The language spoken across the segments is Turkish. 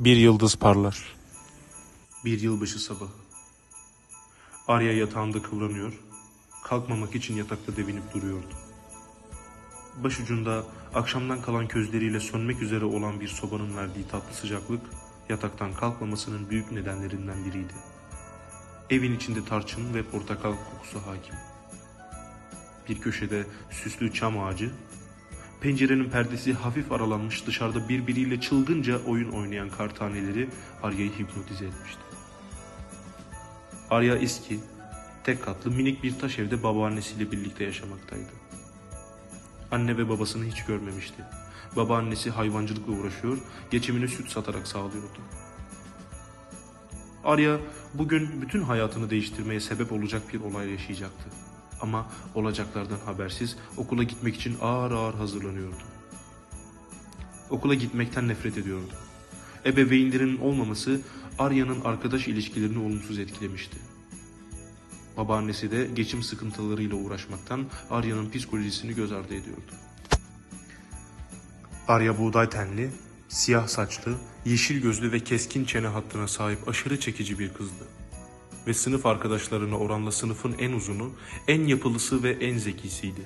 Bir yıldız parlar. Bir yılbaşı sabahı. Arya yatağında kıvranıyor, kalkmamak için yatakta devinip duruyordu. Başucunda akşamdan kalan közleriyle sönmek üzere olan bir sobanın verdiği tatlı sıcaklık, yataktan kalkmamasının büyük nedenlerinden biriydi. Evin içinde tarçın ve portakal kokusu hakim. Bir köşede süslü çam ağacı, pencerenin perdesi hafif aralanmış dışarıda birbiriyle çılgınca oyun oynayan kar taneleri Arya'yı hipnotize etmişti. Arya eski, tek katlı minik bir taş evde babaannesiyle birlikte yaşamaktaydı. Anne ve babasını hiç görmemişti. Babaannesi hayvancılıkla uğraşıyor, geçimini süt satarak sağlıyordu. Arya bugün bütün hayatını değiştirmeye sebep olacak bir olay yaşayacaktı. Ama olacaklardan habersiz okula gitmek için ağır ağır hazırlanıyordu. Okula gitmekten nefret ediyordu. Ebeveynlerinin olmaması Arya'nın arkadaş ilişkilerini olumsuz etkilemişti. Babaannesi de geçim sıkıntılarıyla uğraşmaktan Arya'nın psikolojisini göz ardı ediyordu. Arya buğday tenli, siyah saçlı, yeşil gözlü ve keskin çene hattına sahip aşırı çekici bir kızdı. Ve sınıf arkadaşlarına oranla sınıfın en uzunu, en yapılısı ve en zekisiydi.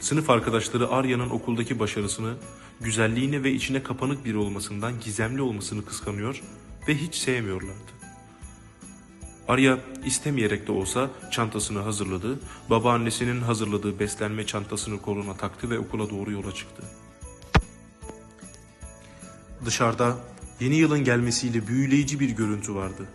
Sınıf arkadaşları Arya'nın okuldaki başarısını, güzelliğini ve içine kapanık biri olmasından gizemli olmasını kıskanıyor ve hiç sevmiyorlardı. Arya istemeyerek de olsa çantasını hazırladı, babaannesinin hazırladığı beslenme çantasını koluna taktı ve okula doğru yola çıktı. Dışarıda yeni yılın gelmesiyle büyüleyici bir görüntü vardı.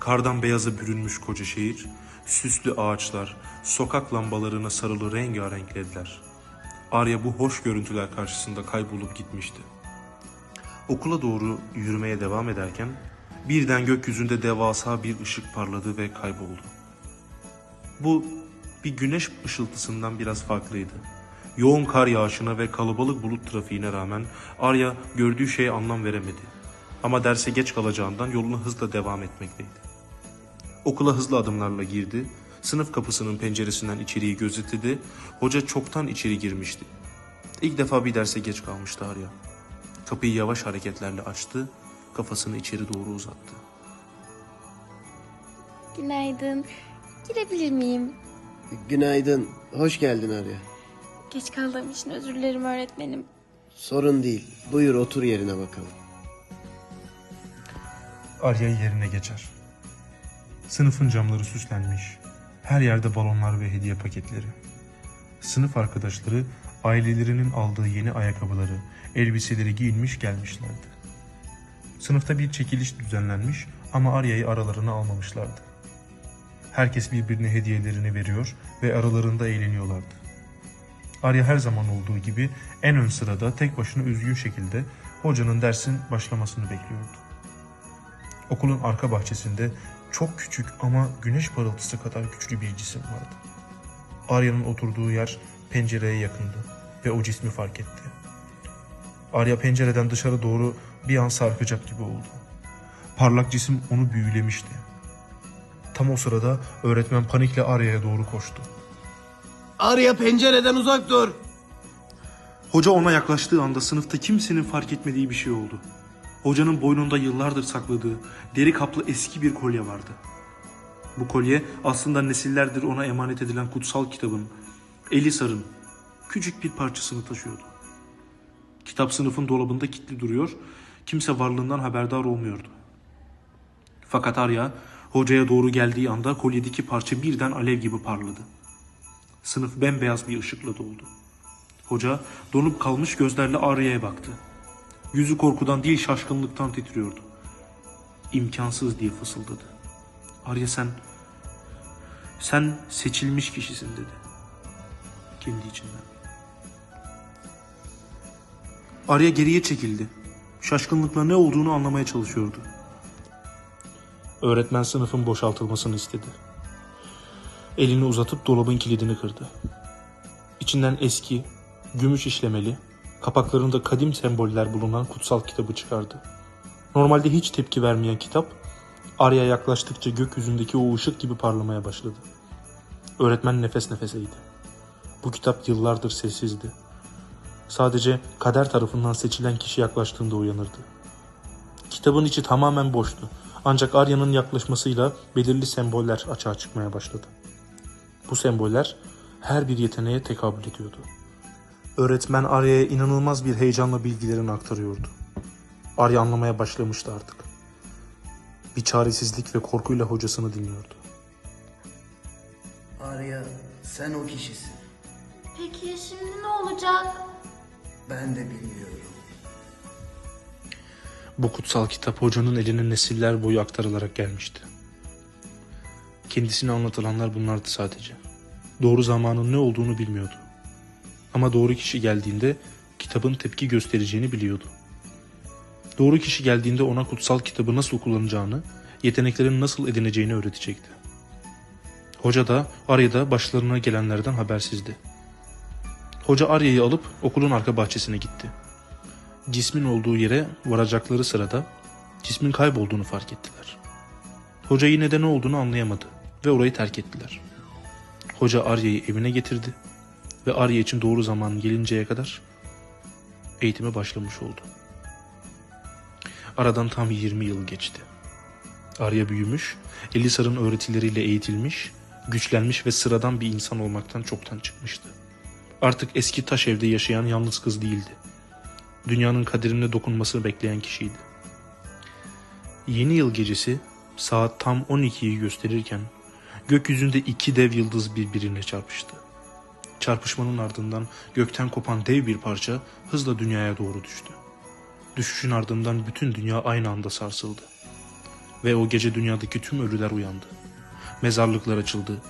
Kardan beyaza bürünmüş koca şehir, süslü ağaçlar, sokak lambalarına sarılı rengarenk ledler. Arya bu hoş görüntüler karşısında kaybolup gitmişti. Okula doğru yürümeye devam ederken birden gökyüzünde devasa bir ışık parladı ve kayboldu. Bu bir güneş ışıltısından biraz farklıydı. Yoğun kar yağışına ve kalabalık bulut trafiğine rağmen Arya gördüğü şeye anlam veremedi. Ama derse geç kalacağından yoluna hızla devam etmekteydi. Okula hızlı adımlarla girdi. Sınıf kapısının penceresinden içeriği gözetledi. Hoca çoktan içeri girmişti. İlk defa bir derse geç kalmıştı Arya. Kapıyı yavaş hareketlerle açtı, kafasını içeri doğru uzattı. Günaydın. Girebilir miyim? Günaydın. Hoş geldin Arya. Geç kaldığım için özür dilerim öğretmenim. Sorun değil. Buyur otur yerine bakalım. Arya yerine geçer. Sınıfın camları süslenmiş. Her yerde balonlar ve hediye paketleri. Sınıf arkadaşları ailelerinin aldığı yeni ayakkabıları, elbiseleri giyinmiş gelmişlerdi. Sınıfta bir çekiliş düzenlenmiş ama Arya'yı aralarına almamışlardı. Herkes birbirine hediyelerini veriyor ve aralarında eğleniyorlardı. Arya her zaman olduğu gibi en ön sırada tek başına üzgün şekilde hocanın dersin başlamasını bekliyordu. Okulun arka bahçesinde çok küçük ama güneş parıltısı kadar güçlü bir cisim vardı. Arya'nın oturduğu yer pencereye yakındı ve o cismi fark etti. Arya pencereden dışarı doğru bir an sarkacak gibi oldu. Parlak cisim onu büyülemişti. Tam o sırada öğretmen panikle Arya'ya doğru koştu. Arya pencereden uzak dur. Hoca ona yaklaştığı anda sınıfta kimsenin fark etmediği bir şey oldu. Hocanın boynunda yıllardır sakladığı deri kaplı eski bir kolye vardı. Bu kolye aslında nesillerdir ona emanet edilen kutsal kitabın, Elisar'ın küçük bir parçasını taşıyordu. Kitap sınıfın dolabında kilitli duruyor, kimse varlığından haberdar olmuyordu. Fakat Arya hocaya doğru geldiği anda kolyedeki parça birden alev gibi parladı. Sınıf bembeyaz bir ışıkla doldu. Hoca donup kalmış gözlerle Arya'ya baktı. Yüzü korkudan değil şaşkınlıktan titriyordu. İmkansız diye fısıldadı. Arya sen, sen seçilmiş kişisin dedi. Kendi içinden. Arya geriye çekildi. Şaşkınlıkla ne olduğunu anlamaya çalışıyordu. Öğretmen sınıfın boşaltılmasını istedi. Elini uzatıp dolabın kilidini kırdı. İçinden eski, gümüş işlemeli, kapaklarında kadim semboller bulunan kutsal kitabı çıkardı. Normalde hiç tepki vermeyen kitap, Arya yaklaştıkça gökyüzündeki o ışık gibi parlamaya başladı. Öğretmen nefes nefeseydi. Bu kitap yıllardır sessizdi. Sadece kader tarafından seçilen kişi yaklaştığında uyanırdı. Kitabın içi tamamen boştu. Ancak Arya'nın yaklaşmasıyla belirli semboller açığa çıkmaya başladı. Bu semboller her bir yeteneğe tekabül ediyordu. Öğretmen Arya'ya inanılmaz bir heyecanla bilgilerini aktarıyordu. Arya anlamaya başlamıştı artık. Bir çaresizlik ve korkuyla hocasını dinliyordu. Arya sen o kişisin. Peki ya şimdi ne olacak? Ben de bilmiyorum. Bu kutsal kitap hocanın eline nesiller boyu aktarılarak gelmişti. Kendisine anlatılanlar bunlardı sadece. Doğru zamanın ne olduğunu bilmiyordu. Ama doğru kişi geldiğinde kitabın tepki göstereceğini biliyordu. Doğru kişi geldiğinde ona kutsal kitabı nasıl kullanacağını, yeteneklerini nasıl edineceğini öğretecekti. Hoca da Arya'da başlarına gelenlerden habersizdi. Hoca Arya'yı alıp okulun arka bahçesine gitti cismin olduğu yere varacakları sırada cismin kaybolduğunu fark ettiler. Hoca yine de ne olduğunu anlayamadı ve orayı terk ettiler. Hoca Arya'yı evine getirdi ve Arya için doğru zaman gelinceye kadar eğitime başlamış oldu. Aradan tam 20 yıl geçti. Arya büyümüş, Elisar'ın öğretileriyle eğitilmiş, güçlenmiş ve sıradan bir insan olmaktan çoktan çıkmıştı. Artık eski taş evde yaşayan yalnız kız değildi dünyanın kaderine dokunmasını bekleyen kişiydi. Yeni yıl gecesi saat tam 12'yi gösterirken gökyüzünde iki dev yıldız birbirine çarpıştı. Çarpışmanın ardından gökten kopan dev bir parça hızla dünyaya doğru düştü. Düşüşün ardından bütün dünya aynı anda sarsıldı. Ve o gece dünyadaki tüm ölüler uyandı. Mezarlıklar açıldı.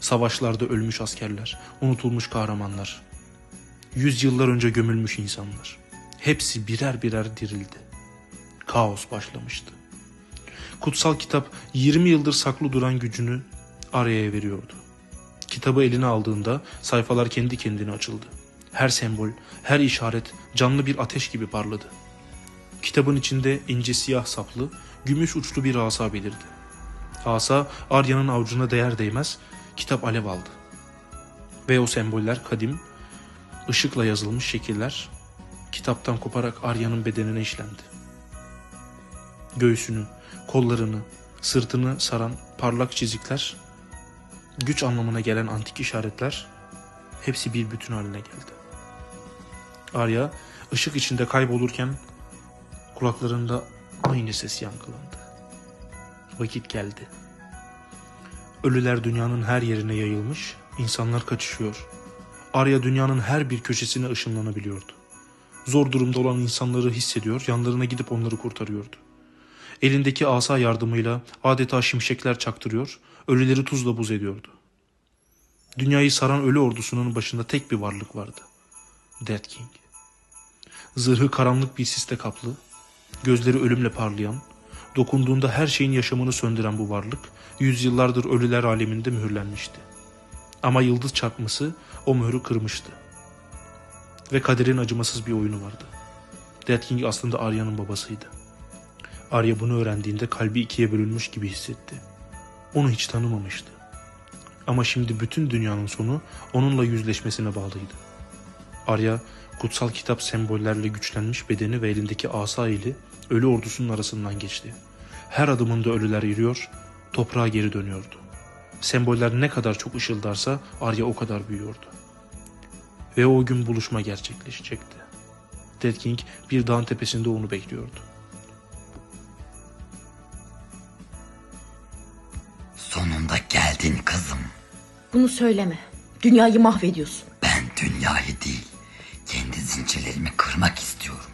Savaşlarda ölmüş askerler, unutulmuş kahramanlar, yüzyıllar önce gömülmüş insanlar. Hepsi birer birer dirildi. Kaos başlamıştı. Kutsal kitap 20 yıldır saklı duran gücünü Arya'ya veriyordu. Kitabı eline aldığında sayfalar kendi kendine açıldı. Her sembol, her işaret canlı bir ateş gibi parladı. Kitabın içinde ince siyah saplı, gümüş uçlu bir asa belirdi. Asa Arya'nın avucuna değer değmez kitap alev aldı. Ve o semboller kadim, ışıkla yazılmış şekiller kitaptan koparak Arya'nın bedenine işlendi. Göğsünü, kollarını, sırtını saran parlak çizikler, güç anlamına gelen antik işaretler hepsi bir bütün haline geldi. Arya ışık içinde kaybolurken kulaklarında aynı ses yankılandı. Vakit geldi. Ölüler dünyanın her yerine yayılmış, insanlar kaçışıyor. Arya dünyanın her bir köşesine ışınlanabiliyordu. Zor durumda olan insanları hissediyor, yanlarına gidip onları kurtarıyordu. Elindeki asa yardımıyla adeta şimşekler çaktırıyor, ölüleri tuzla buz ediyordu. Dünyayı saran ölü ordusunun başında tek bir varlık vardı. Dead King. Zırhı karanlık bir siste kaplı, gözleri ölümle parlayan, dokunduğunda her şeyin yaşamını söndüren bu varlık, yüzyıllardır ölüler aleminde mühürlenmişti. Ama yıldız çarpması o mührü kırmıştı. Ve kaderin acımasız bir oyunu vardı. Dead King aslında Arya'nın babasıydı. Arya bunu öğrendiğinde kalbi ikiye bölünmüş gibi hissetti. Onu hiç tanımamıştı. Ama şimdi bütün dünyanın sonu onunla yüzleşmesine bağlıydı. Arya kutsal kitap sembollerle güçlenmiş bedeni ve elindeki asa ile ölü ordusunun arasından geçti. Her adımında ölüler yürüyor, toprağa geri dönüyordu. Semboller ne kadar çok ışıldarsa Arya o kadar büyüyordu. Ve o gün buluşma gerçekleşecekti. Dead King bir dağın tepesinde onu bekliyordu. Bunu söyleme. Dünyayı mahvediyorsun. Ben dünyayı değil, kendi zincirlerimi kırmak istiyorum.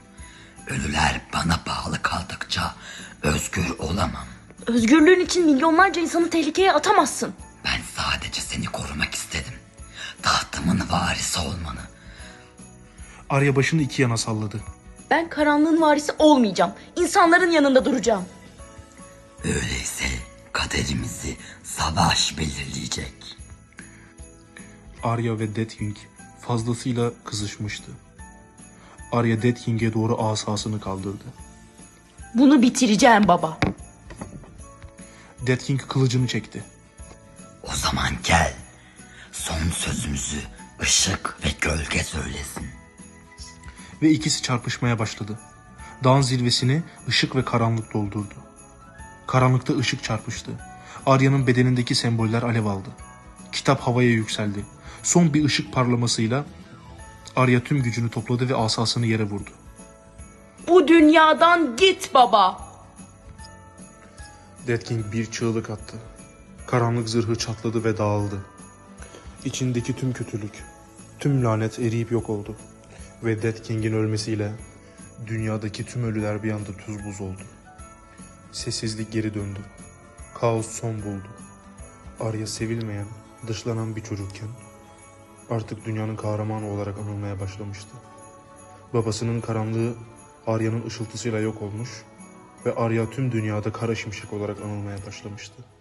Ölüler bana bağlı kaldıkça özgür olamam. Özgürlüğün için milyonlarca insanı tehlikeye atamazsın. Ben sadece seni korumak istedim. Tahtımın varisi olmanı. Arya başını iki yana salladı. Ben karanlığın varisi olmayacağım. İnsanların yanında duracağım. Öyleyse kaderimizi savaş belirleyecek. Arya ve Dead King fazlasıyla kızışmıştı. Arya Dead King'e doğru asasını kaldırdı. Bunu bitireceğim baba. Dead King kılıcını çekti. O zaman gel. Son sözümüzü ışık ve gölge söylesin. ve ikisi çarpışmaya başladı. Dağın zirvesini ışık ve karanlık doldurdu. Karanlıkta ışık çarpıştı. Arya'nın bedenindeki semboller alev aldı. Kitap havaya yükseldi. Son bir ışık parlamasıyla Arya tüm gücünü topladı ve asasını yere vurdu. Bu dünyadan git baba. Dead King bir çığlık attı. Karanlık zırhı çatladı ve dağıldı. İçindeki tüm kötülük, tüm lanet eriyip yok oldu. Ve Dead King'in ölmesiyle dünyadaki tüm ölüler bir anda tuz buz oldu. Sessizlik geri döndü. Kaos son buldu. Arya sevilmeyen, dışlanan bir çocukken artık dünyanın kahramanı olarak anılmaya başlamıştı. Babasının karanlığı Arya'nın ışıltısıyla yok olmuş ve Arya tüm dünyada kara şimşek olarak anılmaya başlamıştı.